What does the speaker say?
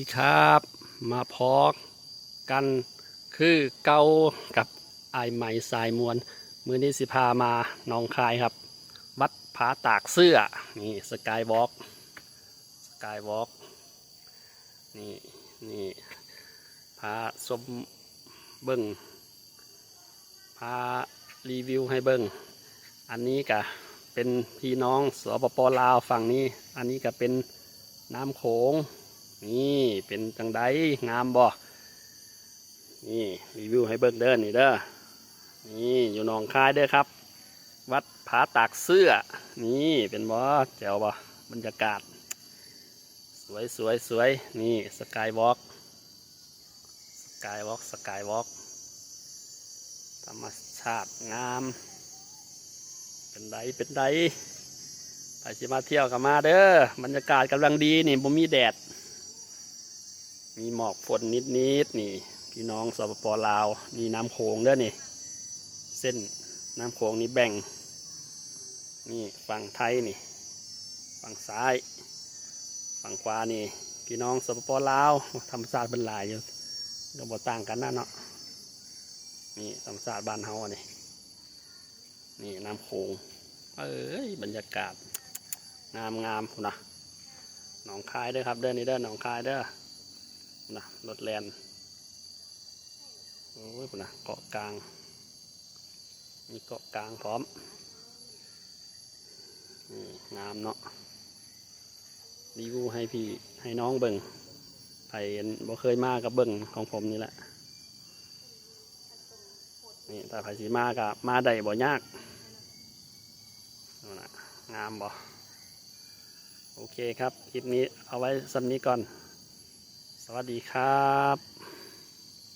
ดีครับ มาพอกันคือเกากับไอายไหม่สายมวลมือนี้สิพามาหนองคายครับ วัดผาตากเสื้อ นี่สกายวอล์กสกายวอล์กนี่นี่พาชมเบิ้งพารีวิวให้เบิ้งอันนี้ก็เป็นพี่น้องสปปลาวฝั่งนี้ อันนี้ก็เป็นน้ำโขง นี่เป็นจังไดงามบ่นี่รีวิวให้เบิ่งเด้อนี่เด้อนี่อยู่หนองคายเด้อครับ วัดผาตากเสื้อ นี่เป็นบ่แจ๋วบ่บรรยากาศ สวยสวยสวยนี่สกายวอล์กสกายวอล์กสกายวอล์กธรรมชาติงาม เป็นไดเป็นไดไปสิมาเที่ยวกับมาเด้อบรรยากาศกำลังดีนี่บ่มีแดด มีหมอกฝนนิดนิดๆนี่ พี่น้องสปปลาว นี่น้ำโขงด้อนี่ เส้นน้ำโขงนี่แบ่ง นี่ฝั่งไทยนี่ ฝั่งซ้าย ฝั่งขวานี่ พี่น้องสปปลาวธรรมศาสตร์เป็นหลายอยู่ก็บ่ต่างกันนะเนาะนี่ธรรมศาสตร์บ้านเฮาอะนี่นี่น้ำโขงเอ้ยบรรยากาศ งามงามนนะหนองคายเด้อครับเด้อนี่เด้อหนองคายเด้อ นะรถแลนโอ้ยนะเกาะกลาง มีเกาะกลางพร้อมนี่งามเนาะรีวิวให้พี่ให้น้องเบิ่งไปบ่เคยมากับเบิ่งของผมนี่แหละ นี่แต่ไผสีมากับมาได้บ่ยากงามบ่โอเคครับ คลิปนี้เอาไว้สำนี้ก่อน สวัสดีครับ